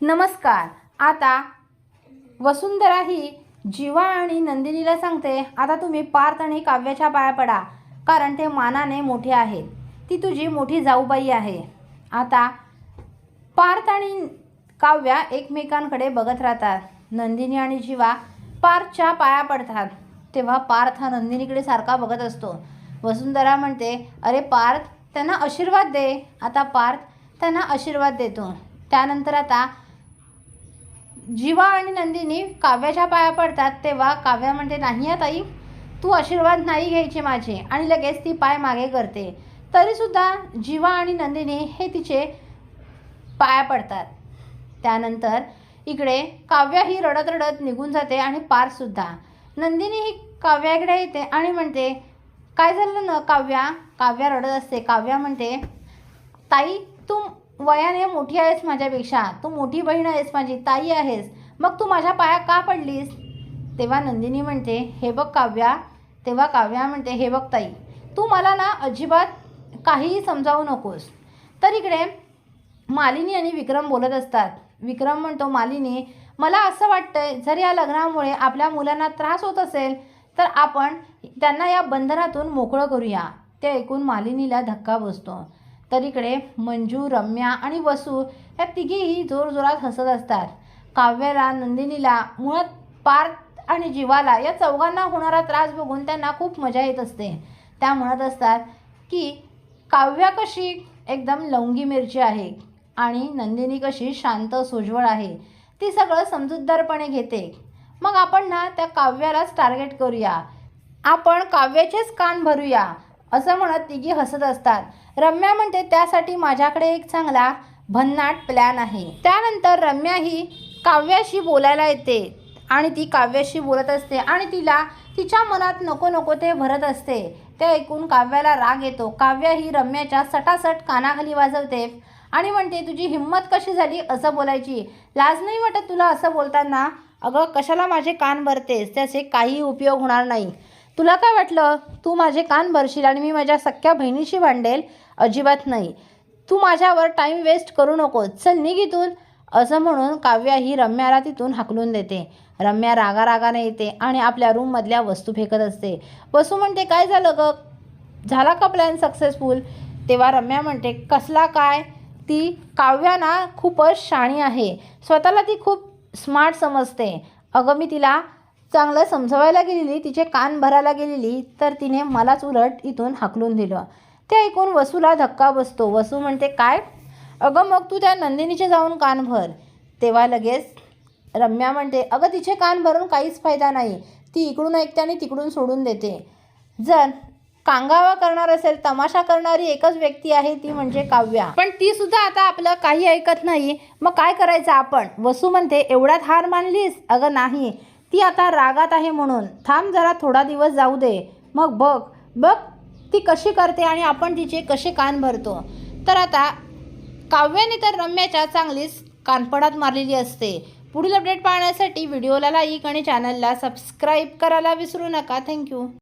नमस्कार. आता वसुंधरा ही जीवा आणि नंदिनीला सांगते आता तुम्ही पार्थ आणि काव्याच्या पाया पडा कारण ते मानाने मोठे आहेत. ती तुझी मोठी जाऊबाई आहे. आता पार्थ आणि काव्या एकमेकांकडे बघत राहतात. नंदिनी आणि जीवा पार्थच्या पाया पडतात. तेव्हा पार्थ हा नंदिनीकडे सारखा बघत असतो. वसुंधरा म्हणते अरे पार्थ त्यांना आशीर्वाद दे. आता पार्थ त्यांना आशीर्वाद देतो. त्यानंतर आता जीवा आणि नंदिनी काव्याच्या पाया पडतात तेव्हा काव्या म्हणते नाही आहे ताई तू आशीर्वाद नाही घ्यायचे माझे आणि लगेच ती पाय मागे करते. तरीसुद्धा जीवा आणि नंदिनी हे तिचे पाया पडतात. त्यानंतर इकडे काव्या ही रडत रडत निघून जाते आणि पारसुद्धा. नंदिनी ही काव्याकडे येते आणि म्हणते काय झालं ना काव्या? काव्या रडत असते. काव्या म्हणते ताई तू वयाने मोठी आहेस माझ्यापेक्षा. तू मोठी बहीण आहेस माझी ताई आहेस. मग तू माझ्या पाया का पडलीस? तेव्हा नंदिनी म्हणते हे बघ काव्या. तेव्हा काव्या म्हणते हे बघ ताई तू मला ना अजिबात काहीही समजावू नकोस. तर इकडे मालिनी आणि विक्रम बोलत असतात. विक्रम म्हणतो मालिनी मला असं वाटतंय जर या लग्नामुळे आपल्या मुलांना त्रास होत असेल तर आपण त्यांना या बंधनातून मोकळं करूया. ते ऐकून मालिनीला धक्का बसतो. तर इकडे मंजू रम्या आणि वसू या तिघीही जोरजोरात हसत असतात. काव्याला नंदिनीला मुळात पार्थ आणि जीवाला या चौघांना होणारा त्रास बघून त्यांना खूप मजा येत असते. त्या म्हणत असतात की काव्या कशी एकदम लवंगी मिरची आहे आणि नंदिनी कशी शांत सोज्वळ आहे. ती सगळं समजूतदारपणे घेते. मग आपण ना त्या काव्यालाच टार्गेट करूया. आपण काव्याचेच कान भरूया. असं म्हणत तिघी हसत असतात. रम्या म्हणते त्यासाठी माझ्याकडे एक चांगला भन्नाट प्लॅन आहे. त्यानंतर रम्या ही काव्याशी बोलायला येते आणि ती काव्याशी बोलत असते आणि तिला तिच्या मनात नको नको ते भरत असते. ते ऐकून काव्याला राग येतो. काव्या ही रम्याच्या सटासट कानाखाली वाजवते आणि म्हणते तुझी हिंमत कशी झाली असं बोलायची? लाज नाही वाटत तुला असं बोलताना? अगं कशाला माझे कान भरतेस? त्याचे काही उपयोग होणार नाही. तुला काय वाटलं? तू माझे कान भरशील आणि मी माझ्या सख्या बहिणीशी भांडेल? अजिबात नाही. तू माझ्यावर टाईम वेस्ट करू नको चल निघितून असं म्हणून काव्या ही रम्याला तिथून हाकलून देते. रम्या रागारागाने येते आणि आपल्या रूममधल्या वस्तू फेकत असते. वसू म्हणते काय झालं ग? झाला का प्लॅन सक्सेसफुल तेव्हा रम्या म्हणते कसला काय? ती काव्याना खूपच शाणी आहे. स्वतःला ती खूप स्मार्ट समजते. अगं मी तिला चांगलं समजवायला गेलेली तिचे कान भरायला गेलेली तर तिने मलाच उलट इथून हाकलून दिलं. ते ऐकून वसूला धक्का बसतो. वसू म्हणते काय? अगं मग तू त्या नंदिनीचे जाऊन कान भर. तेव्हा लगेच रम्या म्हणते अगं तिचे कान भरून काहीच फायदा नाही. ती इकडून ऐकते आणि तिकडून सोडून देते. जर कांगावा करणार असेल तमाशा करणारी एकच व्यक्ती आहे ती म्हणजे काव्या. पण ती सुद्धा आता आपलं काही ऐकत नाही. मग काय करायचं आपण? वसू म्हणते एवढ्यात हार मानलीस? अगं नाही. ती आता रागात आहे म्हणून. थांब जरा थोडा दिवस जाऊ दे. मग बघ बघ ती कशी करते आणि आपण तिचे कसे कान भरतो. तर आता काव्याने तर रम्याच्या चांगलीच कानपडात मारलेली असते. पुढील अपडेट पाहण्यासाठी व्हिडिओला लाईक आणि चॅनलला सबस्क्राईब करायला विसरू नका. थँक्यू